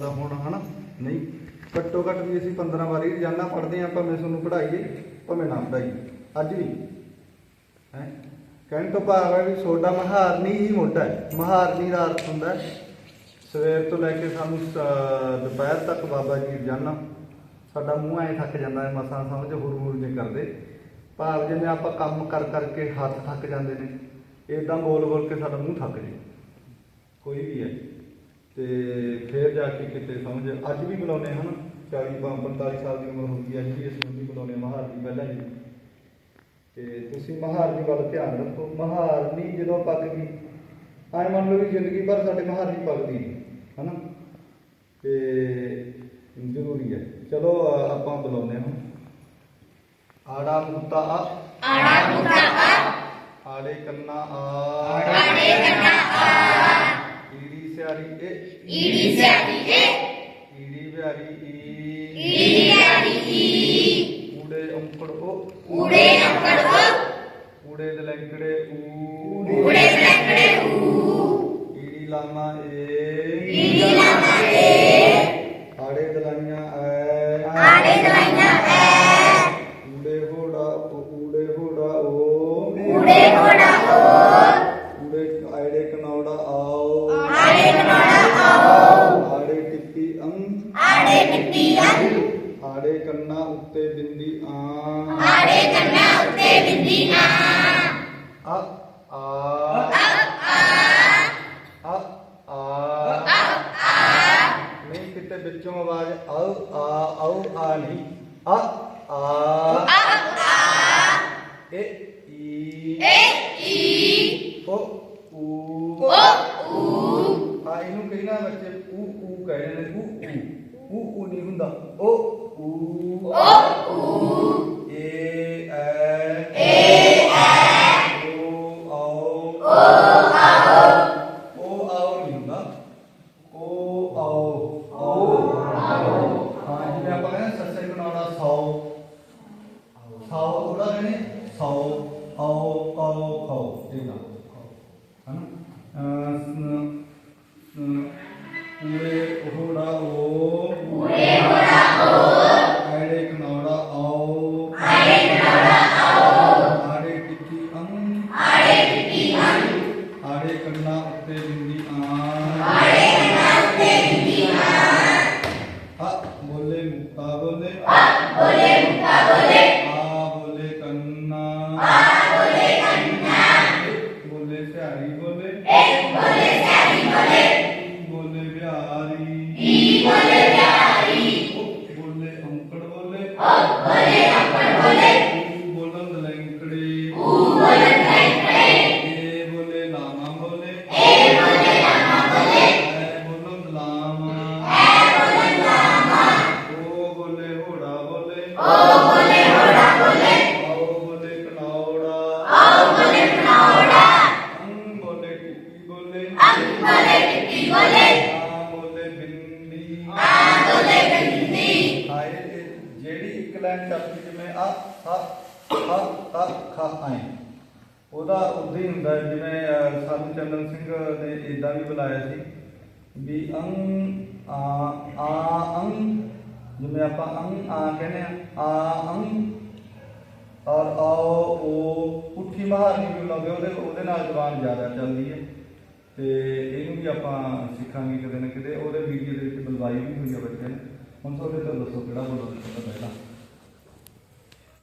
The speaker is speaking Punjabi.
ਦਾ ਹੁਣ ਹਨਾ? ਨਹੀਂ, ਘੱਟੋ ਘੱਟ ਵੀ ਅਸੀਂ 15 ਵਾਰੀ ਰੋਜ਼ਾਨਾ ਪੜ੍ਹਦੇ ਹਾਂ, ਭਾਵੇਂ ਤੁਹਾਨੂੰ ਪੜ੍ਹਾਈਏ, ਭਾਵੇਂ ਨਾ ਪੜ੍ਹਾਈਏ। ਅੱਜ ਵੀ। ਹੈ? ਕਹਿਣ ਤੋਂ ਭਾਵ ਹੈ ਵੀ ਤੁਹਾਡਾ ਮਹਾਰਨੀ ਹੀ ਮੋਢਾ ਹੈ। ਮਹਾਰਨੀ ਦਾ ਅਰਥ ਹੁੰਦਾ ਸਵੇਰ ਤੋਂ ਲੈ ਕੇ ਸਾਨੂੰ ਸ- ਦੁਪਹਿਰ ਤੱਕ ਬਾਬਾ ਜੀ ਰੋਜ਼ਾਨਾ ਸਾਡਾ ਮੂੰਹ ਐ ਥੱਕ ਜਾਂਦਾ ਹੈ, ਮਸਾਂ ਸਮਝ ਹੁਰ ਹੁਰ ਨਹੀਂ ਕਰਦੇ। ਭਾਵ ਜਿਵੇਂ ਆਪਾਂ ਕੰਮ ਕਰ ਕਰਕੇ ਹੱਥ ਥੱਕ ਜਾਂਦੇ ਨੇ ਇਦਾਂ ਬੋਲ ਬੋਲ ਕੇ ਸਾਡਾ ਮੂੰਹ ਥੱਕ ਜੇ ਕੋਈ ਵੀ ਹੈ। ਤੇ ਫਿਰ ਜਾ ਕੇ ਕਿਤੇ ਸਮਝ ਅੱਜ ਵੀ ਬੁਲਾਉਨੇ ਹਨ 40 45 ਸਾਲ ਦੀ ਉਮਰ ਹੋ ਗਈ ਅੱਜ ਵੀ ਅਸੀਂ ਉਹਦੀ ਬੁਲਾਉਨੇ ਮਹਾਰਨੀ ਪਹਿਲਾਂ ਜੀ ਤੇ ਤੁਸੀਂ ਮਹਾਰਨੀ ਵੱਲ ਧਿਆਨ ਰੱਖੋ ਮਹਾਰਨੀ ਜਦੋਂ ਪੱਕ ਗਈ ਐ ਮੰਨ ਲਓ ਵੀ ਜ਼ਿੰਦਗੀ ਭਰ ਸਾਡੇ ਮਹਾਰਨੀ ਪੱਕਦੀ ਨਹੀਂ ਹਨਾ? ਤੇ ਜ਼ਰੂਰੀ ਹੈ। ਚਲੋ ਆਪਾਂ ਬੁਲਾਉਨੇ ਹਾਂ। ਆੜਾ ਮੁੱਤਾ ਆ। ਆੜਾ ਮੁੱਤਾ ਆ। ਆੜੇ ਕੰਨਾ ਆ। ਆੜੇ ਕੰਨਾ ਸਿਆਰੀ ਏ। ਈੜੀ ਸਿਆਰੀ ਏ। ਈੜੀ ਵਿਆਰੀ ਈ। ਈੜੀ ਆੜੀ ਈ। ਊੜੇ ਔਂਕੜ ਓ। ਊੜੇ ਅੰਕੜ ਓ। ਊੜੇ ਦਲੰਕੜੇ ਊ। ਊੜੇ ਬਲੰਕੜੇ ਊ। ਈੜੀ ਲਾਮਾ ਏ। ਈੜੀ ਲਾਮਾ ਏ। ਆੜੇ ਦਲਾਈਆਂ ਐ। ਆੜੇ ਦਵਾਈਆਂ ਆੜੇ ਕੰਨਾ ਉੱਤੇ ਬਿੰਦੀ ਆਂ। ਆੜੇ ਕੰਨਾ ਉੱਤੇ ਬਿੰਦੀ ਆ। ਆ। ਆ। ਆ। ਆ। ਨਹੀਂ ਕਿਤੇ ਵਿੱਚੋਂ ਆਵਾਜ਼ ਆਉ ਆ ਆਉ ਆ ਨਹੀਂ। ਆ। ਆ। ਏ ਈ। ਏ ਈ। ਓ ਊ। ਓ ਊ। ਆ ਇਹਨੂੰ ਕਹਿਣਾ ਬੱਚੇ ਊ ਊ ਕਹਿੰਦੇ ਨੇ ਊ ਊ। ਊ ਨਹੀਂ ਹੁੰਦਾ। ਓ ਕਹਿੰਦੇ 100 ਆਓ ਆਓ ਖਾਓ ਇਹ ਨਾ ਹਨਾ ਪੂਰੇ ਉਹੜਾ ਉਹ ਊੜੇ ਹੋੜਾ ਓ ਆੜੇ ਕਨੌੜਾ ਆਓ ਆੜੇ ਕਨੋੜਾ ਆਓ ਆੜੇ ਟਿੱਕੀ ਅੰਗ ਆੜੇ ਟਿੱਪੀ ਅੰਗ ਆੜੇ ਕੰਨਾ ਉੱਤੇ ਬਿੰਦੀ ਆਂ ਆੜੇ ਕੰਨਾ ਉੱਤੇ ਬਿੰਦੀ ਆ ਓ ਬੋਲੇ ਅੰਕੜ ਬੋਲੇ ਜਿਹੜੀ ਇੱਕ ਜਿਵੇਂ ਆ ਹਾ ਹਾ ਹਾ ਖਾ ਆਏ। ਉਹਦਾ ਉਦਾਂ ਹੀ ਹੁੰਦਾ ਜਿਵੇਂ ਸਾਧੂ ਚੰਦਨ ਸਿੰਘ ਨੇ ਇਦਾਂ ਵੀ ਬੁਲਾਇਆ ਸੀ ਵੀ ਅੰਗ, ਆ ਆ, ਅੰਗ, ਜਿਵੇਂ ਆਪਾਂ ਅੰਗ, ਆ ਕਹਿੰਦੇ ਆ ਆ, ਅੰਗ, ਔਰ ਆਓ ਉਹ ਪੁੱਠੀ ਮਹਾਰਨੀ ਵੀ ਲਾਉਂਦੇ, ਉਹਦੇ ਉਹਦੇ ਨਾਲ ਜ਼ਬਾਨ ਜ਼ਿਆਦਾ ਚੱਲਦੀ ਹੈ। ਤੇ ਇਹਨੂੰ ਵੀ ਆਪਾਂ ਸਿੱਖਾਂਗੇ ਕਿਤੇ ਨਾ ਕਿਤੇ, ਉਹਦੇ ਵੀਡੀਓ ਦੇ ਵਿੱਚ ਬੁਲਵਾਈ ਵੀ ਹੋਈ ਹੈ ਬੱਚਿਆਂ ਨੇ। ਹੁਣ ਤੁਹਾਡੇ ਤੋਂ ਦੱਸੋ ਕਿਹੜਾ ਬੋਲੋਗੇ ਪਹਿਲਾਂ।